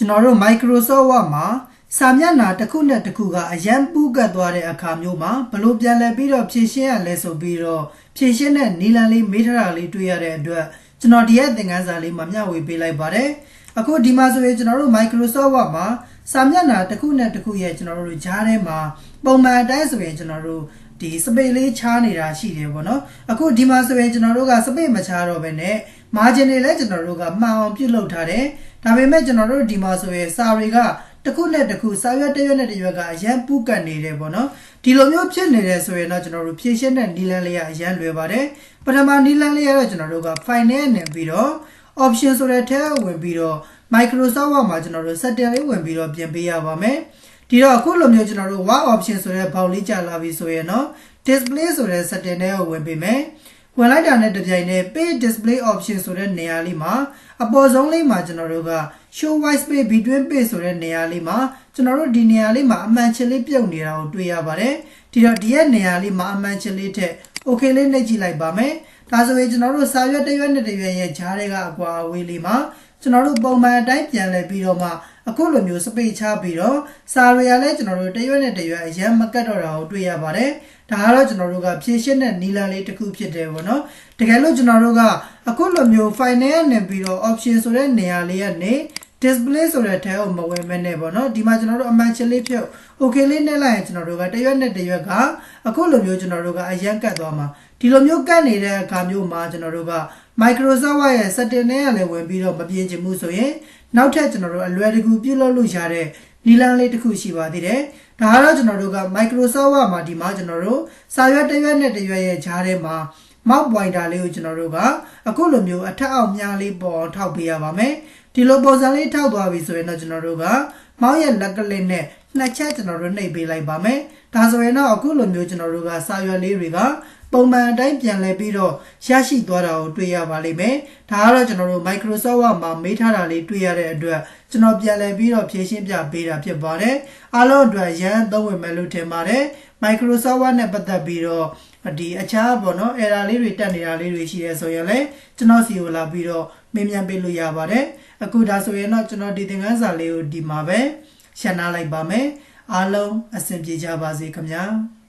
ကျွန်တော်တို့ Microsoft Word မှာစာမျက်နှာတစ်ခုနဲ့တစ်ခုကအရန်ပူးကတ်သွားတဲ့အခါမျိုးမှာဘလို့ပြန်လဲပြီးတော့ဖြည့်ရှင်းရလဲဆိုပြီးတော့ဖြည့်ရှင်းတဲ့နီလန်လေးမေးထားတာလေးတွေ့ရတဲ့အတွက်ကျွန်တော်ဒီရဲ့သင်ခန်းစာလေးမှာမျှဝေပေးလိုက်ပါတယ်အခုဒီမှာဆိုရင်ကျွန်တော်တို့ Microsoft Word မှာစာမျက်နှာတစ်ခုနဲ့တစ်ခုရဲ့ကျွန်တော်တို့ဂျားထဲမှာပုံမှန်အတိုင်းဆိုရင်ကျွန်တော်တို့ဒီစပိတ်လေးချားနေတာရှိတယ်ပေါ့နော်အခုဒီမှာဆိုရင်ကျွန်တော်တို့ကစပိတ်မချားတော့ဘဲနဲ့ margin တွေလည်းကျွန်တော်တို့ကမှန်အောင်ပြုတ်လုပ်ထားတယ် ဒါပေမဲ့ကျွန်တော်တို့ဒီမှာဆိုရင်စာတွေကတစ်ခုနဲ့တစ်ခုစာရွက်တစ်ရွက်နဲ့တစ်ရွက်ကအရန်ပူကတ်နေတယ်ပေါ့နော်ဒီလိုမျိုးဖြစ်နေတယ်ဆိုရင်တော့ကျွန်တော်တို့ဖြည့်ရှင်းတဲ့နီလန်လေးကအရန်လွယ်ပါတယ်ပထမနီလန်လေးကတော့ကျွန်တော်တို့က file နဲ့နေပြီးတော့ option ဆိုတဲ့ထဲဝင်ပြီးတော့ Microsoft Word မှာကျွန်တော်တို့ setting လေးဝင်ပြီးတော့ပြင်ပေးရပါမယ်ဒီတော့အခုလိုမျိုးကျွန်တော်တို့ Word option ဆိုတဲ့ဘောက်လေးကြာလာပြီဆိုရင်တော့ display ဆိုတဲ့ setting တွေကိုဝင်ပေးမယ် ဝင်လိုက်တာနဲ့တပြိုင်နက် page display option ဆိုတဲ့နေရာလေးမှာအပေါ်ဆုံးလေးမှာကျွန်တော်တို့က show white space between page ဆိုတဲ့နေရာလေးမှာကျွန်တော်တို့ဒီနေရာလေးမှာအမှန်ချင်လေးပြုတ်နေတာကိုတွေ့ရပါတယ်ဒီတော့ဒီရဲ့နေရာလေးမှာအမှန်ချင်လေးထက် okay လေးနှိပ်ကြည့်လိုက်ပါမယ်ဒါဆိုရင်ကျွန်တော်တို့စာရွက်တစ်ရွက်နဲ့တစ်ရွက်ရဲ့ဂျားတွေကအကွာအဝေးလေးမှာကျွန်တော်တို့ပုံမှန်အတိုင်းပြန်လဲပြီးတော့မှ အခုလိုမျိုးစပိတ်ချပြီးတော့စာတွေကလည်းကျွန်တော်တို့တစ်ရွက်နဲ့တစ်ရွက်အရန်မကတ်တော့တာကိုတွေ့ရပါတယ်ဒါကတော့ကျွန်တော်တို့ကဖြည့်ရှင်းတဲ့နီလန်လေးတစ်ခုဖြစ်တယ်ပေါ့နော်တကယ်လို့ကျွန်တော်တို့ကအခုလိုမျိုး file နဲ့နေပြီးတော့ option ဆိုတဲ့နေရာလေးကနေ display ဆိုတဲ့ထဲကိုမဝင်မဲနဲ့ပေါ့နော်ဒီမှာကျွန်တော်တို့အမှန်ချလေးဖြုတ် okay လေးနဲ့လိုက်ရင်ကျွန်တော်တို့ကတရွက်နဲ့တရွက်ကအခုလိုမျိုးကျွန်တော်တို့ကအရန်ကတ်သွားမှာဒီလိုမျိုးကတ်နေတဲ့အခါမျိုးမှာကျွန်တော်တို့က Microsoft Word ရဲ့ setting နဲ့လည်းဝင်ပြီးတော့မပြင်ချင်ဘူးဆိုရင်နောက်ထပ်ကျွန်တော်တို့အလွယ်တကူပြုလုပ်လို့ရတဲ့နီလန်လေးတစ်ခုရှိပါသေးတယ်ဒါကတော့ကျွန်တော်တို့က Microsoft Word မှာဒီမှာကျွန်တော်တို့စာရွက်တစ်ရွက်နဲ့တစ်ရွက်ရဲ့ဂျားထဲမှာ mouse pointer လေးကိုကျွန်တော်တို့ကအခုလိုမျိုးအထက်အောက်မြားလေးပေါ်ထောက်ပေးရပါမယ်ဒီလိုပုံစံလေးထောက်သွားပြီဆိုရင်တော့ကျွန်တော်တို့ကမောင်းရဲ့လက်ကလေးနဲ့နှစ်ချက်ကျွန်တော်တို့နှိပ်ပေးလိုက်ပါမယ်ဒါဆိုရင်တော့အခုလိုမျိုးကျွန်တော်တို့ကစာရွက်လေးတွေကပုံမှန်အတိုင်းပြန်လဲပြီးတော့ရရှိသွားတာကိုတွေ့ရပါလိမ့်မယ်။ဒါကတော့ကျွန်တော်တို့ Microsoft Word မှာမေးထားတာလေးတွေ့ရတဲ့အတွက်ကျွန်တော်ပြန်လဲပြီးတော့ဖြည့်ရှင်းပြပေးတာဖြစ်ပါတယ်။အားလုံးအတွက်ရန်သုံးဝင်မယ်လို့ထင်ပါတယ်။ Microsoft Word နဲ့ပတ်သက်ပြီးတော့ ဒီအခြားပေါ့နော် error လေးတွေတက်နေတာလေးတွေရှိရဲဆိုရင်လည်းကျွန်တော်စီကိုလာပြီးတော့မေးမြန်းပေးလို့ရပါတယ်။အခုဒါဆိုရင်တော့ကျွန်တော်ဒီသင်ခန်းစာလေးကိုဒီမှာပဲရှင်းနာလိုက်ပါမယ်။အားလုံးအဆင်ပြေကြပါစေခင်ဗျာ။